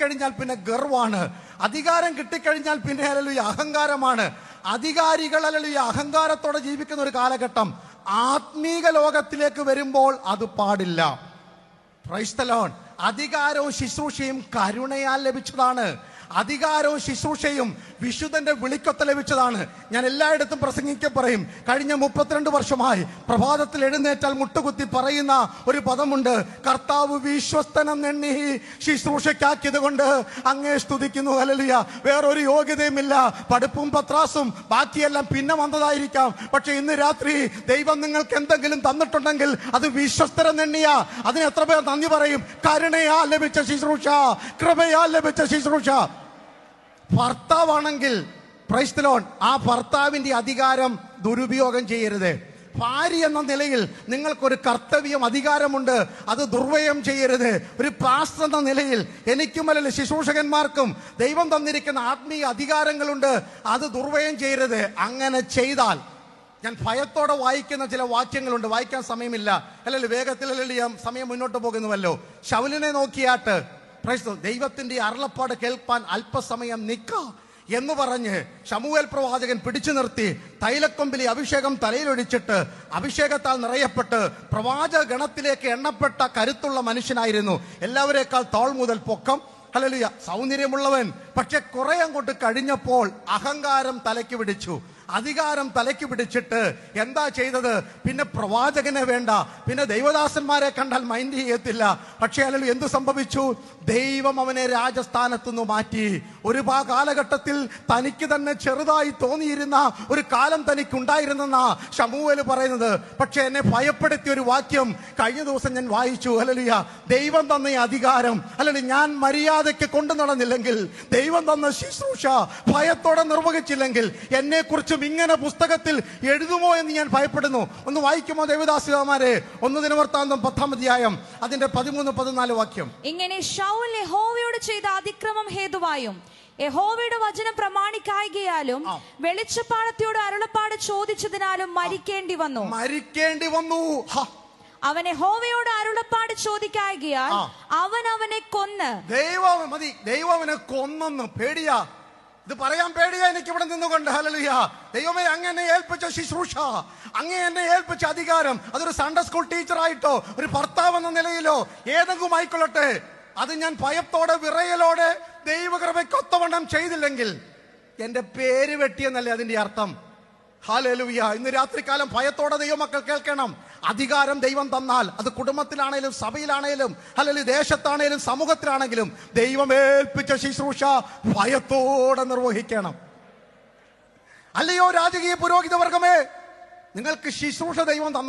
കഴിഞ്ഞാൽ പിന്നെ ഗർവാണ്. അധികാരം കിട്ടിക്കഴിഞ്ഞാൽ പിന്നെ അല്ലല്ലോ അഹങ്കാരമാണ്. അധികാരികൾ അല്ലല്ലോ അഹങ്കാരത്തോടെ ജീവിക്കുന്ന ഒരു കാലഘട്ടം. ആത്മീക ലോകത്തിലേക്ക് വരുമ്പോൾ അത് പാടില്ല. ക്രൈസ്തലോൺ അധികാരവും ശുശ്രൂഷയും കരുണയാൽ ലഭിച്ചതാണ്. അധികാരവും ശുശ്രൂഷയും വിശുദ്ധന്റെ വിളിക്കൊത്ത ലഭിച്ചതാണ്. ഞാൻ എല്ലായിടത്തും പ്രസംഗിക്ക പറയും കഴിഞ്ഞ മുപ്പത്തിരണ്ട് വർഷമായി പ്രഭാതത്തിൽ എഴുന്നേറ്റാൽ മുട്ടുകുത്തി പറയുന്ന ഒരു പദമുണ്ട് കർത്താവ് വിശ്വസ്തനം എണ്ണി ശുശ്രൂഷയ്ക്കാക്കിയത് കൊണ്ട് അങ്ങേ സ്തുതിക്കുന്നു അലലിയ വേറൊരു യോഗ്യതയുമില്ല പഠിപ്പും പത്രാസും ബാക്കിയെല്ലാം പിന്നെ വന്നതായിരിക്കാം. പക്ഷെ ഇന്ന് രാത്രി ദൈവം നിങ്ങൾക്ക് എന്തെങ്കിലും തന്നിട്ടുണ്ടെങ്കിൽ അത് വിശ്വസ്തരം എണ്ണിയ അതിന് എത്ര പേർ നന്ദി പറയും കരുണയാ ലഭിച്ച ശുശ്രൂഷ കൃപയാ ലഭിച്ച ശുശ്രൂഷ. ഭർത്താവാണെങ്കിൽ പ്രൈസ്തലോൺ ആ ഭർത്താവിന്റെ അധികാരം ദുരുപയോഗം ചെയ്യരുത്. ഭാര്യ എന്ന നിലയിൽ നിങ്ങൾക്കൊരു കർത്തവ്യം അധികാരമുണ്ട് അത് ദുർവയം ചെയ്യരുത്. ഒരു പാസ്റ്റർ എന്ന നിലയിൽ എനിക്കും അല്ല ശുശ്രൂഷകന്മാർക്കും ദൈവം തന്നിരിക്കുന്ന ആത്മീയ അധികാരങ്ങളുണ്ട് അത് ദുർവയം ചെയ്യരുത്. അങ്ങനെ ചെയ്താൽ ഞാൻ ഭയത്തോടെ വായിക്കുന്ന ചില വാക്യങ്ങളുണ്ട് വായിക്കാൻ സമയമില്ല. അല്ലെങ്കിൽ വേഗത്തിൽ അല്ലെങ്കിൽ സമയം മുന്നോട്ട് പോകുന്നുവല്ലോ. ശൗലിനെ നോക്കിയാട്ട്. ദൈവത്തിന്റെ അരുളപ്പാട് കേൾപ്പാൻ അല്പസമയം നിക്ക എന്ന് പറഞ്ഞ് ഷമുവേൽ പ്രവാചകൻ പിടിച്ചു നിർത്തി തൈലക്കൊമ്പിലെ അഭിഷേകം തലയിലൊഴിച്ചിട്ട് അഭിഷേകത്താൽ നിറയപ്പെട്ട് പ്രവാചക ഗണത്തിലേക്ക് എണ്ണപ്പെട്ട കരുത്തുള്ള മനുഷ്യനായിരുന്നു. എല്ലാവരേക്കാൾ തോൾ മുതൽ പൊക്കം. ഹല്ലേലൂയ. സൗന്ദര്യമുള്ളവൻ. പക്ഷെ കുറെ അങ്ങോട്ട് കഴിഞ്ഞപ്പോൾ അഹങ്കാരം തലയ്ക്ക് പിടിച്ചു. അധികാരം തലയ്ക്ക് പിടിച്ചിട്ട് എന്താ ചെയ്തത്? പിന്നെ പ്രവാചകനെ വേണ്ട. പിന്നെ ദൈവദാസന്മാരെ കണ്ടാൽ മൈൻഡ് ചെയ്യത്തില്ല. പക്ഷേ അല്ലെങ്കിൽ എന്ത് സംഭവിച്ചു? ദൈവം അവനെ രാജസ്ഥാനത്തുനിന്ന് മാറ്റി. ഒരു കാലഘട്ടത്തിൽ തനിക്ക് തന്നെ ചെറുതായി തോന്നിയിരുന്ന ഒരു കാലം തനിക്ക് ഉണ്ടായിരുന്നെന്നാ ഷമുവേൽ പറയുന്നത്. പക്ഷെ എന്നെ ഭയപ്പെടുത്തിയ ഒരു വാക്യം കഴിഞ്ഞ ദിവസം ഞാൻ വായിച്ചു. അല്ലലിയ ദൈവം തന്ന അധികാരം. അല്ലെങ്കിൽ ഞാൻ മര്യാദയ്ക്ക് കൊണ്ടു നടന്നില്ലെങ്കിൽ ദൈവം തന്ന ശുശ്രൂഷ ഭയത്തോടെ നിർവഹിച്ചില്ലെങ്കിൽ എന്നെ കുറിച്ചും ഇങ്ങനെ പുസ്തകത്തിൽ എഴുതുമോ എന്ന് ഞാൻ ഭയപ്പെടുന്നു. ഒന്ന് വായിക്കുമോ ദേവദാസിമാരെ? ഒന്ന് ദിനവൃത്താന്തം പത്താം അധ്യായം അതിന്റെ പതിമൂന്ന് പതിനാല് വാക്യം. ഇങ്ങനെ ഷൗൽ യഹോവയോട് ചെയ്ത അതിക്രമം ഹേതുവായും യഹോവയുടെ വചനം പ്രമാണിക്കായികയാലും. വെളിച്ചപ്പാടത്തിയോട് അരുളപ്പാട് ചോദിച്ചതിനാലും മരിക്കേണ്ടി വന്നു. മരിക്കേണ്ടി വന്നു. അവൻ യഹോവയോട് അരുളപ്പാട് ചോദിക്കായികയാൽ അവൻ അവനെ കൊന്ന്. ദൈവം മതി. ദൈവം അവനെ കൊന്നെന്ന്. പേടിയാ. ഇത് പറയാൻ പേടിയ എനിക്ക് ഇവിടെ നിന്നുകൊണ്ട്. ഹലലിയ ദൈവമേ അങ്ങനെ ഏൽപ്പിച്ച ശുശ്രൂഷ അങ്ങേ എന്നെ ഏൽപ്പിച്ച അധികാരം അതൊരു സൺഡേ സ്കൂൾ ടീച്ചറായിട്ടോ ഒരു ഭർത്താവ് എന്ന നിലയിലോ ഏതെങ്കിലും ആയിക്കൊള്ളട്ടെ. അത് ഞാൻ ഭയത്തോടെ വിറയലോടെ ദൈവകൃപയ്ക്കൊത്തവണ്ണം ചെയ്തില്ലെങ്കിൽ എന്റെ പേര് വെട്ടിയെന്നല്ലേ അതിന്റെ അർത്ഥം. ഹാലേലുയ ഇന്ന് രാത്രികാലം ഭയത്തോടെ ദൈവമക്കൾ കേൾക്കണം. അധികാരം ദൈവം തന്നാൽ അത് കുടുംബത്തിലാണേലും സഭയിലാണേലും അല്ലെങ്കിൽ ദേശത്താണേലും സമൂഹത്തിലാണെങ്കിലും ദൈവം ഏൽപ്പിച്ച ശുശ്രൂഷ ഭയത്തോടെ നിർവഹിക്കണം. അല്ലയോ രാജകീയ പുരോഹിത വർഗമേ നിങ്ങൾക്ക് ശുശ്രൂഷ ദൈവം